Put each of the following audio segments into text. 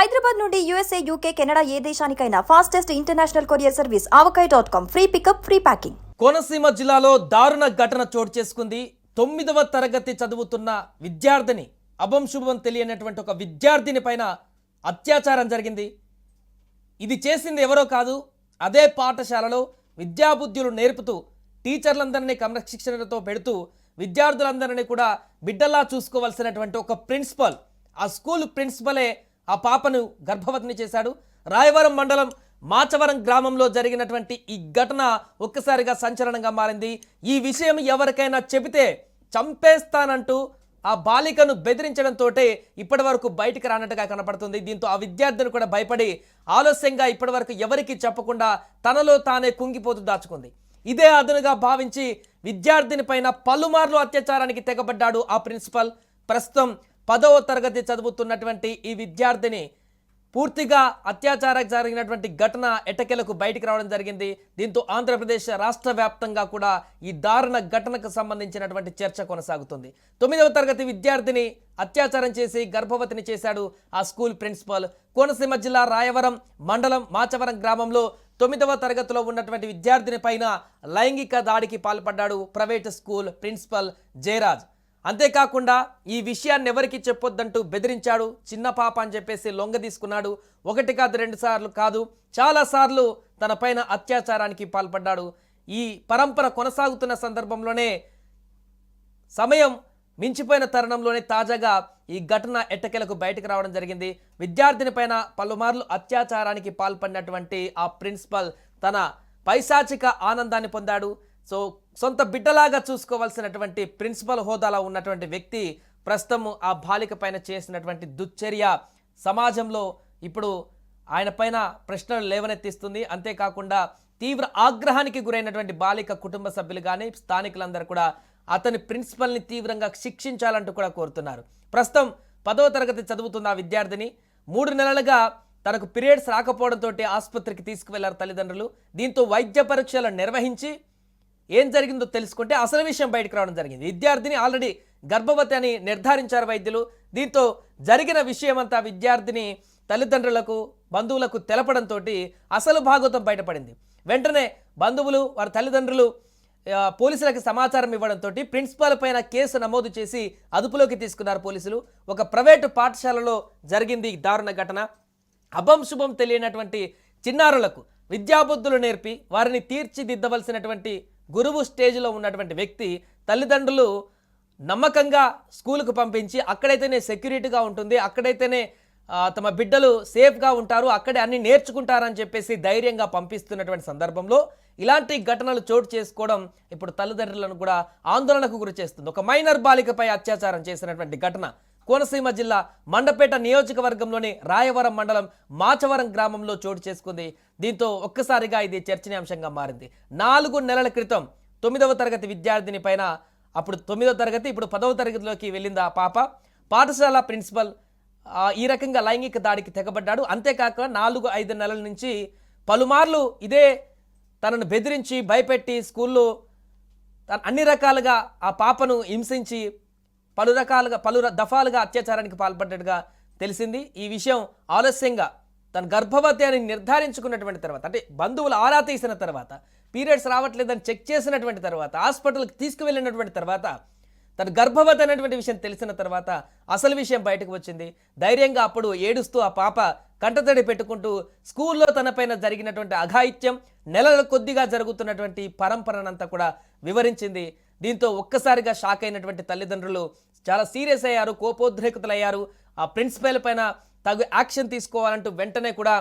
హైదరాబాద్ నుండి USA UK Canada ఏ దేశానికైనా fastest international courier service Avakaya dot com free pickup free packing Konaseema జిల్లాలో దారుణ ఘటన చోటు చేసుకుంది. తొమ్మిదవ తరగతి చదువుతున్న విద్యార్థిని అభం శుభం తెలియనటువంటి ఒక విద్యార్థిని పైన అత్యాచారం జరిగింది. ఇది చేసింది ఎవరో కాదు అదే పాఠశాలలో విద్యాబుద్ధులు నేర్పుతూ టీచర్లందరినీ క్రమశిక్షణతో పెడుతూ విద్యార్థులందరినీ కూడా బిడ్డల్లా చూసుకోవాల్సినటువంటి ఒక ప్రిన్సిపల్ ఆ స్కూల్ ప్రిన్సిపలే ఆ పాపను గర్భవతిని చేశాడు. రాయవరం మండలం మాచవరం గ్రామంలో జరిగినటువంటి ఈ ఘటన ఒక్కసారిగా సంచలనంగా మారింది. ఈ విషయం ఎవరికైనా చెబితే చంపేస్తానంటూ ఆ బాలికను బెదిరించడంతో ఇప్పటి వరకు బయటికి రానట్టుగా కనపడుతుంది. దీంతో ఆ విద్యార్థిని కూడా భయపడి ఆలస్యంగా ఇప్పటి వరకు ఎవరికి చెప్పకుండా తనలో తానే కుంగిపోతూ దాచుకుంది. ఇదే అదనుగా భావించి విద్యార్థిని పైన పలుమార్లు అత్యాచారానికి తెగబడ్డాడు ఆ ప్రిన్సిపల్. ప్రస్తుతం పదవ తరగతి చదువుతున్నటువంటి ఈ విద్యార్థిని పూర్తిగా అత్యాచారం జరిగినటువంటి ఘటన ఎటకెలకు బయటికి రావడం జరిగింది. దీంతో ఆంధ్రప్రదేశ్ రాష్ట్ర వ్యాప్తంగా కూడా ఈ దారుణ ఘటనకు సంబంధించినటువంటి చర్చ కొనసాగుతుంది. తొమ్మిదవ తరగతి విద్యార్థిని అత్యాచారం చేసి గర్భవతిని చేశాడు ఆ స్కూల్ ప్రిన్సిపాల్. కోనసీమ జిల్లా రాయవరం మండలం మాచవరం గ్రామంలో తొమ్మిదవ తరగతిలో ఉన్నటువంటి విద్యార్థిని పైన లైంగిక దాడికి పాల్పడ్డాడు ప్రైవేట్ స్కూల్ ప్రిన్సిపల్ జయరాజ్. అంతేకాకుండా ఈ విషయాన్ని ఎవరికి చెప్పొద్దంటూ బెదిరించాడు. చిన్న పాప అని చెప్పేసి లొంగ తీసుకున్నాడు. ఒకటి కాదు రెండు సార్లు కాదు చాలా సార్లు తన పైన అత్యాచారానికి పాల్పడ్డాడు. ఈ పరంపర కొనసాగుతున్న సందర్భంలోనే సమయం మించిపోయిన తరుణంలోనే తాజాగా ఈ ఘటన ఎట్టకెలకు బయటకు రావడం జరిగింది. విద్యార్థిని పైన పలుమార్లు అత్యాచారానికి పాల్పడినటువంటి ఆ ప్రిన్సిపల్ తన పైశాచిక ఆనందాన్ని పొందాడు. సో సొంత బిడ్డలాగా చూసుకోవాల్సినటువంటి ప్రిన్సిపల్ హోదాలో ఉన్నటువంటి వ్యక్తి ప్రస్తుతం ఆ బాలిక పైన చేసినటువంటి దుశ్చర్య సమాజంలో ఇప్పుడు ఆయన పైన ప్రశ్నలు లేవనెత్తిస్తుంది. అంతేకాకుండా తీవ్ర ఆగ్రహానికి గురైనటువంటి బాలిక కుటుంబ సభ్యులు కానీ స్థానికులందరూ కూడా అతని ప్రిన్సిపల్ని తీవ్రంగా శిక్షించాలంటూ కూడా కోరుతున్నారు. ప్రస్తుతం పదవ తరగతి చదువుతున్న ఆ విద్యార్థిని మూడు నెలలుగా తనకు పీరియడ్స్ రాకపోవడంతో ఆసుపత్రికి తీసుకువెళ్ళారు తల్లిదండ్రులు. దీంతో వైద్య పరీక్షలు నిర్వహించి ఏం జరిగిందో తెలుసుకుంటే అసలు విషయం బయటకు రావడం జరిగింది. విద్యార్థిని ఆల్రెడీ గర్భవతి అని నిర్ధారించారు వైద్యులు. దీంతో జరిగిన విషయమంతా విద్యార్థిని తల్లిదండ్రులకు బంధువులకు తెలపడంతో అసలు భాగవతం బయటపడింది. వెంటనే బంధువులు వారి తల్లిదండ్రులు పోలీసులకు సమాచారం ఇవ్వడంతో ప్రిన్సిపాల్ పైన కేసు నమోదు చేసి అదుపులోకి తీసుకున్నారు పోలీసులు. ఒక ప్రైవేటు పాఠశాలలో జరిగింది దారుణ ఘటన. అభం శుభం తెలియనటువంటి చిన్నారులకు విద్యాబుద్ధులు నేర్పి వారిని తీర్చిదిద్దవలసినటువంటి గురువు స్టేజ్లో ఉన్నటువంటి వ్యక్తి తల్లిదండ్రులు నమ్మకంగా స్కూలుకు పంపించి అక్కడైతేనే సెక్యూరిటీగా ఉంటుంది అక్కడైతేనే తమ బిడ్డలు సేఫ్గా ఉంటారు అక్కడే అన్ని నేర్చుకుంటారని చెప్పేసి ధైర్యంగా పంపిస్తున్నటువంటి సందర్భంలో ఇలాంటి ఘటనలు చోటు చేసుకోవడం ఇప్పుడు తల్లిదండ్రులను కూడా ఆందోళనకు గురి చేస్తుంది. ఒక మైనర్ బాలికపై అత్యాచారం చేసినటువంటి ఘటన కోనసీమ జిల్లా మండపేట నియోజకవర్గంలోని రాయవరం మండలం మాచవరం గ్రామంలో చోటు చేసుకుంది. దీంతో ఒక్కసారిగా ఇది చర్చనీయాంశంగా మారింది. నాలుగు నెలల క్రితం తొమ్మిదవ తరగతి విద్యార్థిని పైన అప్పుడు తొమ్మిదవ తరగతి ఇప్పుడు పదవ తరగతిలోకి వెళ్ళింది ఆ పాప. పాఠశాల ప్రిన్సిపల్ ఈ రకంగా లైంగిక దాడికి తెగబడ్డాడు. అంతేకాక నాలుగు ఐదు నెలల నుంచి పలుమార్లు ఇదే తనను బెదిరించి భయపెట్టి స్కూల్లో తన అన్ని రకాలుగా ఆ పాపను హింసించి పలు రకాలుగా పలు దఫాలుగా అత్యాచారానికి పాల్పడ్డట్టుగా తెలిసింది. ఈ విషయం ఆలస్యంగా తన గర్భవతి అని నిర్ధారించుకున్నటువంటి తర్వాత అంటే బంధువులు ఆరా తీసిన తర్వాత పీరియడ్స్ రావట్లేదని చెక్ చేసినటువంటి తర్వాత హాస్పిటల్కి తీసుకువెళ్ళినటువంటి తర్వాత తన గర్భవతి అనేటువంటి విషయం తెలిసిన తర్వాత అసలు విషయం బయటకు వచ్చింది. ధైర్యంగా అప్పుడు ఏడుస్తూ ఆ పాప కంటతడి పెట్టుకుంటూ స్కూల్లో తనపైన జరిగినటువంటి అఘాయిత్యం నెలల కొద్దిగా జరుగుతున్నటువంటి పరంపరనంతా కూడా వివరించింది. దీంతో ఒక్కసారిగా షాక్ అయినటువంటి తల్లిదండ్రులు చాలా సీరియస్ అయ్యారు కోపోద్రేకుతులయ్యారు. ఆ ప్రిన్సిపల్ పైన తగు యాక్షన్ తీసుకోవాలంటూ వెంటనే కూడా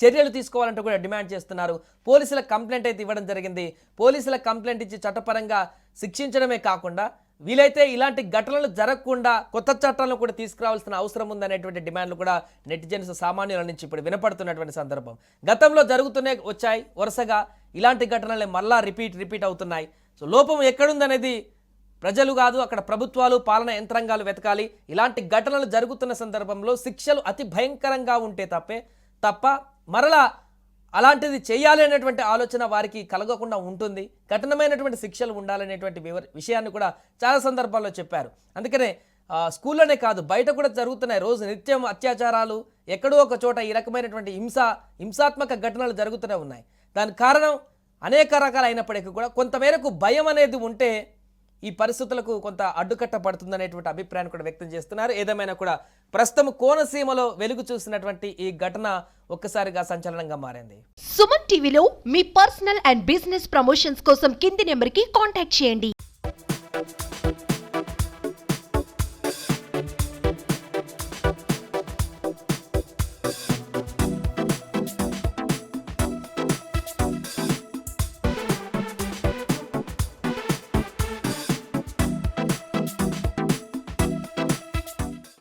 చర్యలు తీసుకోవాలంటూ కూడా డిమాండ్ చేస్తున్నారు. పోలీసుల కంప్లైంట్ అయితే ఇవ్వడం జరిగింది. పోలీసుల కంప్లైంట్ ఇచ్చి చట్టపరంగా శిక్షించడమే కాకుండా వీలైతే ఇలాంటి ఘటనలు జరగకుండా కొత్త చట్టాలను కూడా తీసుకురావాల్సిన అవసరం ఉందనేటువంటి డిమాండ్లు కూడా నెటిజన్స్ సామాన్యుల నుంచి ఇప్పుడు వినపడుతున్నటువంటి సందర్భం. గతంలో జరుగుతూనే వచ్చాయి. వరుసగా ఇలాంటి ఘటనలే మళ్ళా రిపీట్ రిపీట్ అవుతున్నాయి. సో లోపం ఎక్కడుందనేది ప్రజలు కాదు అక్కడ ప్రభుత్వాలు పాలన యంత్రాంగాలు వెతకాలి. ఇలాంటి ఘటనలు జరుగుతున్న సందర్భంలో శిక్షలు అతి భయంకరంగా ఉంటే తప్పే తప్ప మరలా అలాంటిది చేయాలి అనేటువంటి ఆలోచన వారికి కలగకుండా ఉంటుంది. కఠినమైనటువంటి శిక్షలు ఉండాలనేటువంటి వివర విషయాన్ని కూడా చాలా సందర్భాల్లో చెప్పారు. అందుకనే స్కూల్లోనే కాదు బయట కూడా జరుగుతున్నాయి రోజు నిత్యం అత్యాచారాలు ఎక్కడో ఒక చోట ఈ రకమైనటువంటి హింస హింసాత్మక ఘటనలు జరుగుతూనే ఉన్నాయి. దానికి కారణం అనేక రకాలైనప్పటికీ కూడా కొంతమేరకు భయం అనేది ఉంటే ఈ పరిస్థితులకు కొంత అడ్డుకట్ట పడుతుందనేటువంటి అభిప్రాయాన్ని కూడా వ్యక్తం చేస్తున్నారు. ఏదేమైనా కూడా ప్రస్తుతం కోనసీమలో వెలుగు చూసినటువంటి ఈ ఘటన ఒక్కసారిగా సంచలనంగా మారింది. సుమన్ టీవీలో మీ పర్సనల్ అండ్ బిజినెస్ ప్రమోషన్స్ కోసం కింది నెంబర్కి కాంటాక్ట్ చేయండి.